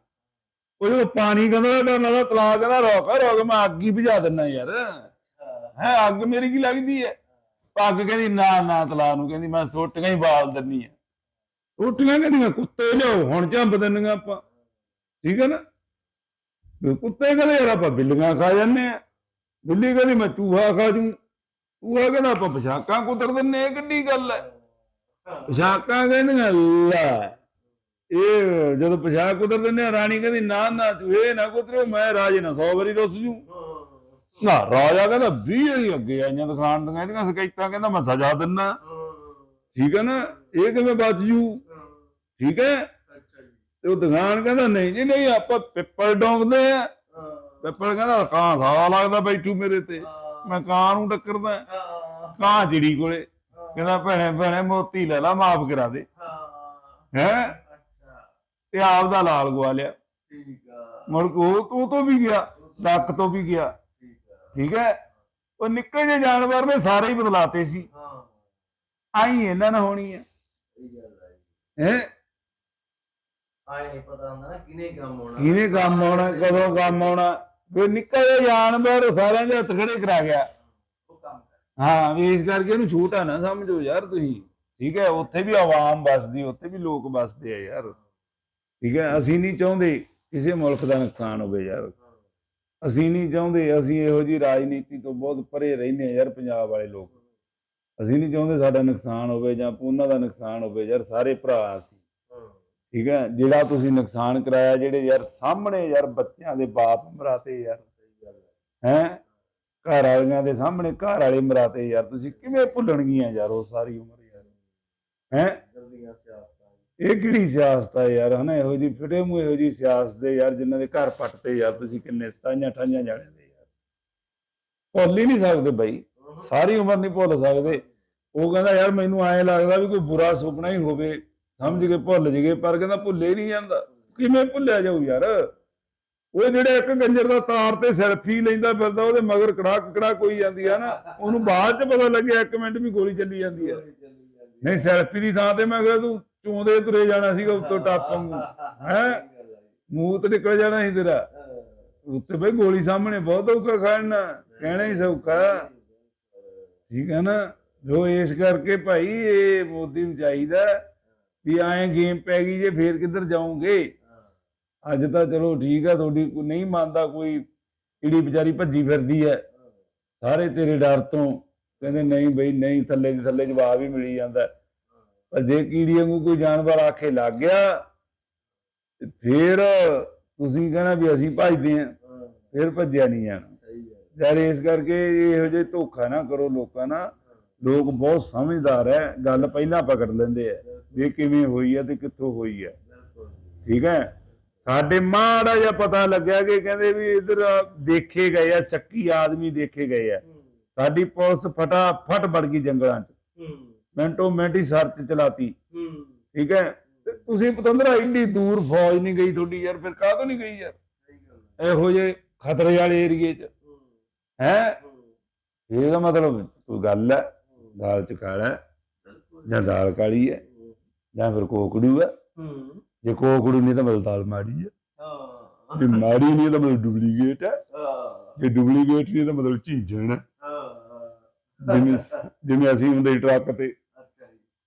ਉਹ ਜਦੋਂ ਪਾਣੀ ਗੰਧਲਾ ਕਰਨ ਦਾ ਤਲਾ ਕਹਿੰਦਾ ਰੋਕ ਰੋਕ ਮੈਂ ਅੱਗ ਹੀ ਭਜਾ ਦਿੰਦਾ ਯਾਰ। ਹੈ, ਅੱਗ ਮੇਰੀ ਕੀ ਲੱਗਦੀ ਹੈ ਅੱਗ ਕਹਿੰਦੀ, ਨਾ ਨਾ ਤਲਾ ਨੂੰ ਕਹਿੰਦੀ, ਮੈਂ ਸੋਟੀਆਂ ਹੀ ਬਾਲ ਦਿੰਨੀ ਆ। ਸੋਟੀਆਂ ਕਹਿੰਦੀਆਂ, ਕੁੱਤੇ ਲਿਓ ਹੁਣ ਝੰਬ ਦਿੰਨੀਆਂ ਆਪਾਂ। ਠੀਕ ਹੈ ਨਾ? ਕੁੱਤੇ ਕਹਿੰਦੇ, ਯਾਰ ਆਪਾਂ ਬਿੱਲੀਆਂ ਖਾ ਜਾਂਦੇ ਆ। ਬਿੱਲੀ ਕਹਿੰਦੀ, ਮੈਂ ਚੂਹਾ ਖਾ ਜੂ। ਚੂਹਾ ਕਹਿੰਦਾ, ਆਪਾਂ ਪਛਾਕਾਂ ਕੁਤਰ ਦਿੰਨੇ ਇਹ ਕਿੱਡੀ ਗੱਲ ਹੈ ਪਛਾਕਾਂ ਕਹਿੰਦੀਆਂ, ਲੈ। ਇਹ ਜਦੋਂ ਪਛਾਕ ਕੁਦਰ ਦਿੰਦੇ ਆ, ਰਾਣੀ ਕਹਿੰਦੀ ਨਾ ਨਾ ਚੂਹੇ ਨਾ ਕੁਤਰਿਓ ਮੈਂ ਰਾਜੇ ਨਾ 100 ਵਾਰੀ ਰੁੱਸ ਜੂ। ਨਾ ਰਾਜਾ ਕਹਿੰਦਾ 20 ਵਾਰੀ ਅੱਗੇ ਆਈਆਂ ਦਿਖਾਣ ਦੀਆਂ ਇਹਦੀਆਂ ਸ਼ਿਕਾਇਤਾਂ ਕਹਿੰਦਾ ਮੈਂ ਸਜ਼ਾ ਦਿੰਨਾ ਠੀਕ ਹੈ ਨਾ ਇਹ ਕਿਵੇਂ ਬਚ ਜੂ? ਠੀਕ ਹੈ? ਤੇ ਉਹ ਦਿਖਾਣ ਕਹਿੰਦਾ ਨਹੀਂ ਜੀ ਨਹੀਂ ਆਪਾਂ ਪਿੱਪਲ ਡੋਂਗਦੇ ਆ। ਪਿੱਪਲ ਕਹਿੰਦਾ ਕਾਂ ਸਾਲਾ ਲੱਗਦਾ ਬੈਠੂ ਮੇਰੇ ਤੇ। ਮੈਂ ਕਾਂ ਨੂੰ ਟੱਕਰਦਾ। ਕਾਂ ਚਿੜੀ ਕੋਲੇ। ਕਹਿੰਦਾ ਭੈਣੇ ਭੈਣੇ ਮੋਤੀ ਲੈ ਲਾ ਮਾਫ ਕਰਾ ਦੇ। ਹੈ? ਤੇ ਆਪ ਦਾ ਲਾਲ ਗਵਾ ਲਿਆ। ਮੁੜ ਕੇ ਉਹ ਤੋਂ ਵੀ ਗਿਆ ਡੱਕ ਤੋਂ ਵੀ ਗਿਆ। ਠੀਕ ਹੈ? ਉਹ ਨਿੱਕੇ ਜਿਹੇ ਜਾਨਵਰ ਨੇ ਸਾਰੇ ਹੀ ਬਦਲਾਤੇ ਸੀ। ਆਈ ਇਹਨਾਂ ਨਾਲ ਹੋਣੀ ਹੈ ਹੈ? ਆਏ ਨਹੀਂ ਪਤਾ ਹੁੰਦਾ ਨਾ ਕਿਨੇ ਕੰਮ ਹੋਣਾ ਕਿਹਨੇ ਕੰਮ ਆਉਣਾ ਕਦੋਂ ਕੰਮ ਆਉਣਾ। ਵੀ ਨਿੱਕਾ ਜਿਹਾ ਜਾਨਵਰ ਸਾਰਿਆਂ ਦੇ ਹੱਥ ਖੜੇ ਕਰਾ ਗਿਆ। ਹਾਂ ਵੀ ਇਸ ਕਰਕੇ ਇਹਨੂੰ ਛੂਟਾ ਨਾ ਸਮਝੋ ਯਾਰ ਤੁਸੀਂ। ਠੀਕ ਹੈ? ਉੱਥੇ ਵੀ ਆਵਾਮ ਵੱਸਦੀ ਉੱਥੇ ਵੀ ਲੋਕ ਵੱਸਦੇ ਆ ਯਾਰ। ਠੀਕ ਹੈ, ਅਸੀਂ ਨਹੀਂ ਚਾਹੁੰਦੇ ਕਿਸੇ ਮੁਲਕ ਦਾ ਨੁਕਸਾਨ ਹੋਵੇ ਯਾਰ। ਅਸੀਂ ਨਹੀਂ ਚਾਹੁੰਦੇ, ਅਸੀਂ ਇਹੋ ਜੀ ਰਾਜਨੀਤੀ ਤੋਂ ਬਹੁਤ ਪਰੇ ਰਹਿੰਦੇ ਯਾਰ, ਪੰਜਾਬ ਵਾਲੇ ਲੋਕ। ਅਸੀਂ ਨਹੀਂ ਚਾਹੁੰਦੇ ਸਾਡਾ ਨੁਕਸਾਨ ਹੋਵੇ ਜਾਂ ਉਹਨਾਂ ਦਾ ਨੁਕਸਾਨ ਹੋਵੇ ਯਾਰ, ਸਾਰੇ ਭਰਾ ਅਸੀਂ। ਠੀਕ ਹੈ, ਜਿਹੜਾ ਤੁਸੀਂ ਨੁਕਸਾਨ ਕਰਾਇਆ, ਜਿਹੜੇ ਯਾਰ ਸਾਹਮਣੇ ਯਾਰ ਬੱਚਿਆਂ ਦੇ ਬਾਪ ਮਰਾਤੇ ਯਾਰ। ਹੈ, ਘਰ ਵਾਲੀਆਂ ਦੇ ਸਾਹਮਣੇ ਘਰ ਵਾਲੇ ਮਰਾਤੇ ਯਾਰ। ਤੁਸੀਂ ਕਿਵੇਂ ਭੁੱਲਣਗੀਆਂ ਯਾਰ ਉਹ ਸਾਰੀ ਉਮਰ ਯਾਰ। ਹੈ? ਜਲਦੀਆਂ ਸਿਆਸਤਾਂ ਇਹ ਕਿਹੜੀ ਸਿਆਸਤ ਆ ਯਾਰ ਹਨਾ? ਇਹੋ ਜੀ ਫਿਟੇ ਮੂੰਹ ਇਹੋ ਜੀ ਸਿਆਸਤ ਦੇ ਯਾਰ ਜਿਨ੍ਹਾਂ ਦੇ ਘਰ ਪੱਟਦੇ ਯਾਰ ਤੁਸੀਂ ਕਿੰਨੇ ਸਤਾਈਆਂ ਅਠਾਈਆਂ ਜਾਣੇ ਦੇ ਯਾਰ। ਭੁੱਲ ਹੀ ਨਹੀਂ ਸਕਦੇ ਬਾਈ। ਸਾਰੀ ਉਮਰ ਨਹੀਂ ਭੁੱਲ ਸਕਦੇ। ਉਹ ਕਹਿੰਦਾ ਯਾਰ ਮੈਨੂੰ ਐਂ ਲੱਗਦਾ ਵੀ ਕੋਈ ਬੁਰਾ ਸੁਪਨਾ ਹੀ ਹੋਵੇ। ਸਮਝ ਕੇ ਭੁੱਲ ਜਗੇ ਪਰ ਕਹਿੰਦਾ ਭੁੱਲੇ ਨਹੀਂ ਜਾਂਦਾ। ਕਿਵੇਂ ਭੁੱਲਿਆ ਜਾਊ ਯਾਰ? ਉਹ ਜਿਹੜਾ ਇੱਕ ਗੰਜਰ ਦਾ ਤਾਰ ਤੇ ਸੈਲਫੀ ਲੈਂਦਾ ਫਿਰਦਾ ਉਹਦੇ ਮਗਰ ਕੜਾ ਕੜਾ ਕੋਈ ਜਾਂਦੀ ਆ ਨਾ। ਉਹਨੂੰ ਬਾਅਦ ਚ ਪਤਾ ਲੱਗਿਆ ਇੱਕ ਮਿੰਟ ਵੀ ਗੋਲੀ ਚੱਲੀ ਜਾਂਦੀ ਆ। ਨਹੀਂ ਸੈਲਫੀ ਦੀ ਥਾਂ ਤੇ ਮੈਂ ਕਿਹਾ ਤੂੰ ਚੋਂਦੇ ਤੁਰੇ ਜਾਣਾ ਸੀਗਾ ਉੱਤੋਂ ਟੱਪ ਹੈ? ਮੂੰਹ ਤੇ ਨਿਕਲ ਜਾਣਾ ਸੀ ਤੇਰਾ। ਉੱਤੇ ਬਈ ਗੋਲੀ ਸਾਹਮਣੇ ਬਹੁਤ ਔਖਾ ਖੜਨਾ ਕਹਿਣਾ ਹੀ ਸੌਖਾ। ਠੀਕ ਹੈ ਨਾ? ਜੋ ਇਸ ਕਰਕੇ ਭਾਈ ਇਹ ਮੋਦੀ ਨੂੰ ਚਾਹੀਦਾ ਵੀ ਐਂ ਗੇਮ ਪੈ ਗਈ ਜੇ ਫੇਰ ਕਿੱਧਰ ਜਾਓਗੇ? ਅੱਜ ਤਾਂ ਚਲੋ ਠੀਕ ਆ ਤੁਹਾਡੀ ਨਹੀਂ ਮੰਨਦਾ ਕੋਈ ਜਿਹੜੀ ਵਿਚਾਰੀ ਭੱਜੀ ਫਿਰਦੀ ਹੈ। ਸਾਰੇ ਤੇਰੇ ਡਰ ਤੋਂ। ਕਹਿੰਦੇ ਨਹੀਂ ਬਈ ਨਹੀਂ ਥੱਲੇ ਦੀ ਥੱਲੇ ਜਵਾਬ ਹੀ ਮਿਲੀ ਜਾਂਦਾ। ਪਰ ਜੇ ਕੀੜੀ ਵਾਂਗੂ ਕੋਈ ਜਾਨਵਰ ਆਖੇ ਲੱਗ ਗਿਆ ਤੇ ਫੇਰ ਤੁਸੀਂ ਕਹਿਣਾ ਵੀ ਅਸੀਂ ਭੱਜਦੇ ਆਂ ਫਿਰ ਭੱਜਿਆ ਨਹੀਂ ਜਾਣਾ। ਯਾਰ ਇਸ ਕਰਕੇ ਇਹੋ ਜਿਹੇ ਧੋਖਾ ਨਾ ਕਰੋ ਲੋਕਾਂ ਨਾਲ। ਲੋਕ ਬਹੁਤ ਸਮਝਦਾਰ ਹੈ ਗੱਲ ਪਹਿਲਾਂ ਪਕੜ ਲੈਂਦੇ ਆ ਵੀ ਕਿਵੇਂ ਹੋਈ ਹੈ ਤੇ ਕਿੱਥੋਂ ਹੋਈ ਹੈ। ਠੀਕ ਹੈ? ਸਾਡੇ ਮਾੜਾ ਜਿਹਾ ਪਤਾ ਲੱਗਿਆ ਕਿ ਕਹਿੰਦੇ ਵੀ ਇਧਰ ਦੇਖੇ ਗਏ ਆ ਸ਼ੱਕੀ ਆਦਮੀ ਦੇਖੇ ਗਏ ਆ। ਸਾਡੀ ਪੁਲਿਸ ਫਟਾਫਟ ਵੜ ਗਈ ਜੰਗਲਾਂ 'ਚ। ਮਿੰਟੋ ਮਿੰਟ ਹੀ ਸਰਚ ਚਲਾਤੀ। ਠੀਕ ਹੈ? ਤੇ ਤੁਸੀਂ ਪਤੰਦਰਾ ਇੰਨੀ ਦੂਰ ਫੌਜ ਨਹੀਂ ਗਈ ਤੁਹਾਡੀ ਯਾਰ ਫਿਰ ਕਾਹਤੋਂ ਨਹੀਂ ਗਈ ਯਾਰ? ਇਹੋ ਜੇ ਖਤਰੇ ਵਾਲੇ ਏਰੀਏ 'ਚ। ਹੈ। ਇਹਦਾ ਮਤਲਬ ਕੋਈ ਗੱਲ ਹੈ ਦਾਲ ਚ ਕਾਲਾ ਹੈ ਜਾਂ ਦਾਲ ਕਾਲੀ ਹੈ ਜਾਂ ਫਿਰ ਕੋਕੜੂ ਹੈ। ਜੇ ਕੋਕੜੂ ਨਹੀਂ ਤਾਂ ਮਤਲਬ ਦਾਲ ਮਾੜੀ ਹੈ। ਜੇ ਮਾੜੀ ਨਹੀਂ ਤਾਂ ਮਤਲਬ ਡੁਪਲੀਕੇਟ ਹੈ। ਜੇ ਡੁਪਲੀਕੇਟ ਨਹੀਂ ਤਾਂ ਮਤਲਬ ਝਿੰਜਣ ਹੈ। ਜਿਵੇਂ ਜਿਵੇਂ ਅਸੀਂ ਹੁੰਦੇ ਟਰੱਕ ਤੇ।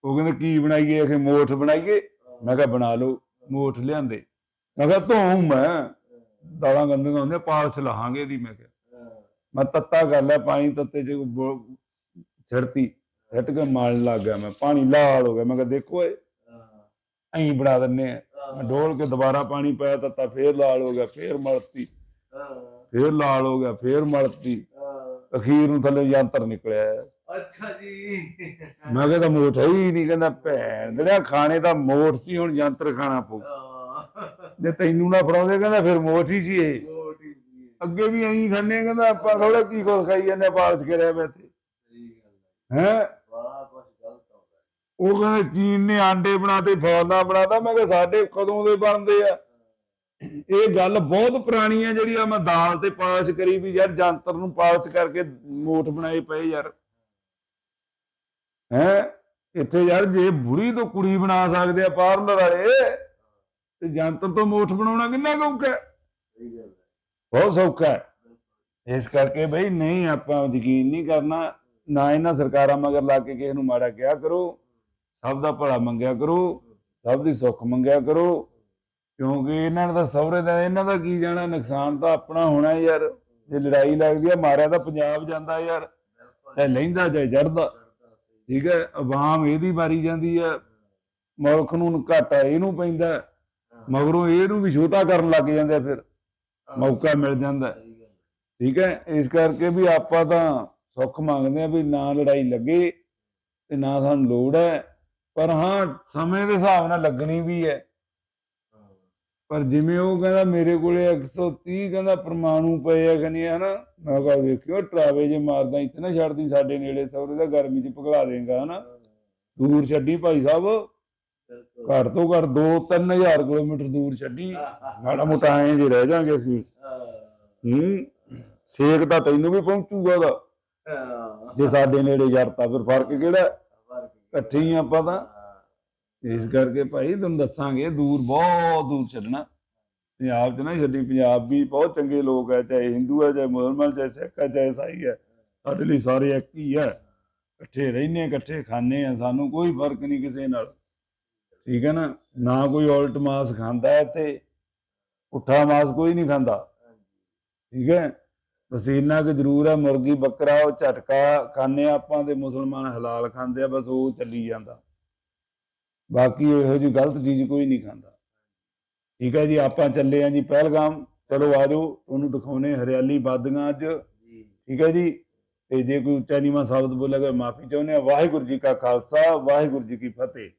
ਉਹ ਕਹਿੰਦੇ, ਕੀ ਬਣਾਈਏ? ਆਖੇ ਮੋਠ ਬਣਾਈਏ? ਮੈਂ ਕਿਹਾ, ਬਣਾ ਲਓ, ਮੋਠ ਲਿਆਂਦੇ। ਮੈਂ ਕਿਹਾ ਧੋਉਂ ਮੈਂ। ਦਾਲਾਂ ਗੰਦੀਆਂ ਹੁੰਦੀਆਂ, ਪਾਲਸ ਲਾਹਾਂਗੇ ਇਹਦੀ। ਮੈਂ ਕਿਹਾ। ਮੈਂ ਤੱਤਾ ਕਰ ਲਿਆ ਪਾਣੀ ਤੱਤੇ ਚ ਬੋ- ਛਿੜਤੀ ਛਿੱਟ ਕੇ ਮਾਰਨ ਲੱਗ ਗਿਆ ਮੈਂ। ਪਾਣੀ ਲਾਲ ਹੋ ਗਿਆ। ਮੈਂ ਕਿਹਾ, ਦੇਖੋ ਏ ਐਂ ਬਣਾ ਦਿੰਨੇ ਆ। ਮੈਂ ਡੋਲ ਕੇ ਦੁਬਾਰਾ ਪਾਣੀ ਪਾਇਆ, ਤੱਤਾ ਫੇਰ ਲਾਲ ਹੋ ਗਿਆ, ਫੇਰ ਮਲਤੀ। ਫੇਰ ਲਾਲ ਹੋ ਗਿਆ, ਫੇਰ ਮਲਤੀ। ਅਖੀਰ ਨੂੰ ਥੱਲੇ ਯੰਤਰ ਨਿਕਲਿਆ। ਅੱਛਾ ਜੀ। ਮੈਂ ਕਿਹਾ ਤਾਂ ਮੋਠ ਹੈ ਹੀ ਨਹੀਂ ਕਹਿੰਦਾ ਭੈਣ ਜਿਹੜਾ ਖਾਣੇ ਦਾ ਮੋਠ ਸੀ ਹੁਣ ਯੰਤਰ ਖਾਣਾ ਪਊ। ਜੇ ਤੈਨੂੰ ਨਾ ਫੜਾਉਂਦੇ ਕਹਿੰਦਾ ਫਿਰ ਮੋਠ ਹੀ ਸੀ ਇਹ। ਅੱਗੇ ਵੀ ਐਂ ਖਾਣੇ ਕਹਿੰਦਾ ਆਪਾਂ ਥੋੜਾ ਕੀ ਕੁਝ ਖਾਈ ਜਾਂਦੇ ਪਾਲਸ ਕੇ ਰਹਿ ਬੈਠੇ। ਸਹੀ ਗੱਲ ਹੈ। ਉਹ ਕਹਿੰਦੇ ਚੀਨ ਨੇ ਆਂਡੇ ਬਣਾਤੇ ਫੌਜਾਂ ਬਣਾਤਾ ਮੈਂ ਕਿਹਾ ਸਾਡੇ ਕਦੋਂ ਦੇ ਬਣਦੇ ਆ? ਇਹ ਗੱਲ ਬਹੁਤ ਪੁਰਾਣੀ ਹੈ ਜਿਹੜੀ ਆ ਮੈਂ ਦਾਲ ਤੇ ਪਾਲਿਸ਼ ਕਰੀ ਵੀ ਯਾਰ ਜੰਤਰ ਨੂੰ ਪਾਲਿਸ਼ ਕਰਕੇ ਮੋਠ ਬਣਾਏ ਪਏ ਯਾਰ। ਹੈ? ਇੱਥੇ ਯਾਰ ਜੇ ਬੁੜੀ ਤੋਂ ਕੁੜੀ ਬਣਾ ਸਕਦੇ ਆ ਪਾਰਲਰ ਵਾਲੇ ਤੇ ਜੰਤਰ ਤੋਂ ਮੋਠ ਬਣਾਉਣਾ ਕਿੰਨਾ ਔਖਾ ਹੈ? ਬਹੁਤ ਸੌਖਾ ਹੈ। ਇਸ ਕਰਕੇ ਬਈ ਨਹੀਂ ਆਪਾਂ ਯਕੀਨ ਨਹੀਂ ਕਰਨਾ ਨਾ ਇਹਨਾਂ ਸਰਕਾਰਾਂ ਮਗਰ ਲਾ ਕੇ ਕਿਸੇ ਨੂੰ ਮਾੜਾ ਕਿਹਾ ਕਰੋ। ਸਭ ਦਾ ਭਲਾ ਮੰਗਿਆ ਕਰੋ ਸਭ ਦੀ ਸੁੱਖ ਮੰਗਿਆ ਕਰੋ ਕਿਉਂਕਿ ਇਹਨਾਂ ਦਾ ਸਹੁਰੇ ਦਾ ਇਹਨਾਂ ਦਾ ਕੀ ਜਾਣਾ ਨੁਕਸਾਨ ਤਾਂ ਆਪਣਾ ਹੋਣਾ ਯਾਰ। ਜੇ ਲੜਾਈ ਲੱਗਦੀ ਆ ਮਾਰਿਆ ਤਾਂ ਪੰਜਾਬ ਜਾਂਦਾ ਯਾਰ ਚਾਹੇ ਲੈਂਦਾ ਚਾਹੇ ਜੜਦਾ ਠੀਕ ਹੈ ਆਵਾਮ ਇਹਦੀ ਮਾਰੀ ਜਾਂਦੀ ਆ ਮੁਲਕ ਨੂੰ ਘਾਟਾ ਇਹਨੂੰ ਪੈਂਦਾ ਮਗਰੋਂ ਇਹਨੂੰ ਵੀ ਛੋਟਾ ਕਰਨ ਲੱਗ ਜਾਂਦੇ ਫਿਰ ਮੌਕਾ ਮਿਲ ਜਾਂਦਾ ਹੈ। ਹੈ। ਠੀਕ ਹੈ ਇਸ ਕਰਕੇ ਵੀ ਆਪਾਂ ਤਾਂ ਸੁੱਖ ਮੰਗਦੇ ਆ ਵੀ ਨਾ ਲੜਾਈ ਲੱਗੇ ਤੇ ਨਾ ਸਾਨੂੰ ਲੋੜ ਹੈ ਪਰ ਹਾਂ ਸਮੇਂ ਦੇ ਹਿਸਾਬ ਨਾਲ ਲੱਗਣੀ ਵੀ ਹੈ ਹਾਂ। ਪਰ ਜਿਵੇਂ ਉਹ ਕਹਿੰਦਾ ਮੇਰੇ ਕੋਲੇ 130 ਕਹਿੰਦਾ ਪਰਮਾਣੂ ਪਏ ਆ ਕਹਿੰਦੀ ਹਨਾ ਮੈਂ ਕਿਹਾ ਵੇਖਿਓ ਟਰਾਵੇ ਜੇ ਮਾਰਦਾ ਇੱਥੇ ਨਾ ਛੱਡਦੀ ਸਾਡੇ ਨੇੜੇ ਸੌਰੇ ਦਾ ਗਰਮੀ ਚ ਪਿਘਲਾ ਦੇਗਾ ਹਨਾ ਦੂਰ ਛੱਡੀ ਭਾਈ ਸਾਹਿਬ। ਘੱਟ ਤੋਂ ਘੱਟ 2-3000 ਕਿਲੋਮੀਟਰ ਦੂਰ ਛੱਡੀ। ਮਾੜਾ ਮੋਟਾ ਐਂ ਜੇ ਰਹਿ ਜਾਾਂਗੇ ਅਸੀਂ। ਹਾਂ। ਸੇਕ ਤਾਂ ਤੈਨੂੰ ਵੀ ਪਹੁੰਚੂਗਾ ਉਹਦਾ। ਜੇ ਸਾਡੇ ਨੇੜੇ ਯਾਰ ਤਾਂ ਫਿਰ ਫ਼ਰਕ ਕਿਹੜਾ? ਇਕੱਠੇ ਹੀ ਆਪਾਂ ਤਾਂ। ਇਸ ਕਰਕੇ ਭਾਈ ਤੁਹਾਨੂੰ ਦੱਸਾਂਗੇ, ਦੂਰ ਬਹੁਤ ਦੂਰ ਛੱਡਣਾ ਪੰਜਾਬ 'ਚ ਨਾ ਛੱਡੀ ਪੰਜਾਬ ਵੀ ਬਹੁਤ ਚੰਗੇ ਲੋਕ ਹੈ ਚਾਹੇ ਹਿੰਦੂ ਹੈ ਚਾਹੇ ਮੁਸਲਮਾਨ, ਚਾਹੇ ਸਿੱਖ ਹੈ ਚਾਹੇ ਈਸਾਈ ਹੈ ਸਾਡੇ ਲਈ ਸਾਰੇ ਇੱਕ ਹੀ ਹੈ ਇਕੱਠੇ ਰਹਿੰਦੇ ਇਕੱਠੇ ਖਾਂਦੇ ਆ, ਸਾਨੂੰ ਕੋਈ ਫ਼ਰਕ ਨਹੀਂ ਕਿਸੇ ਨਾਲ। ਠੀਕ ਹੈ ਨਾ? ਨਾ ਕੋਈ ਉਲਟ ਮਾਸ ਖਾਂਦਾ ਹੈ ਤੇ ਪੁੱਠਾ ਮਾਸ ਕੋਈ ਨਹੀਂ ਖਾਂਦਾ। ਠੀਕ ਹੈ? ਬਸ ਇੰਨਾ ਕੁ ਜ਼ਰੂਰ ਹੈ ਮੁਰਗੀ, ਬੱਕਰਾ, ਉਹ ਝਟਕਾ ਖਾਂਦੇ ਆ ਆਪਾਂ ਤੇ ਮੁਸਲਮਾਨ ਹਲਾਲ ਖਾਂਦੇ ਆ, ਬਸ ਉਹ ਚੱਲੀ ਜਾਂਦਾ। ਬਾਕੀ ਇਹੋ ਜਿਹੀ ਗਲਤ ਚੀਜ਼ ਕੋਈ ਨਹੀਂ ਖਾਂਦਾ। ਠੀਕ ਹੈ ਜੀ ਆਪਾਂ ਚੱਲੇ ਆਂ ਜੀ ਪਹਿਲਗਾਮ। ਚਲੋ ਆਜੋ ਤੁਹਾਨੂੰ ਦਿਖਾਉਨੇ ਹਰਿਆਲੀ ਬਾਦੀਆਂ ਅੱਜ। ਜੀ। ਠੀਕ ਹੈ ਜੀ ਤੇ ਜੇ ਕੋਈ ਉੱਚਾ ਨੀਵਾਂ ਸ਼ਬਦ ਬੋਲੇਗਾ ਮਾਫੀ ਚਾਹੁੰਦੇ ਆ ਵਾਹਿਗੁਰੂ ਜੀ ਕਾ ਖਾਲਸਾ ਵਾਹਿਗੁਰੂ ਜੀ ਕੀ ਫਤਿਹ।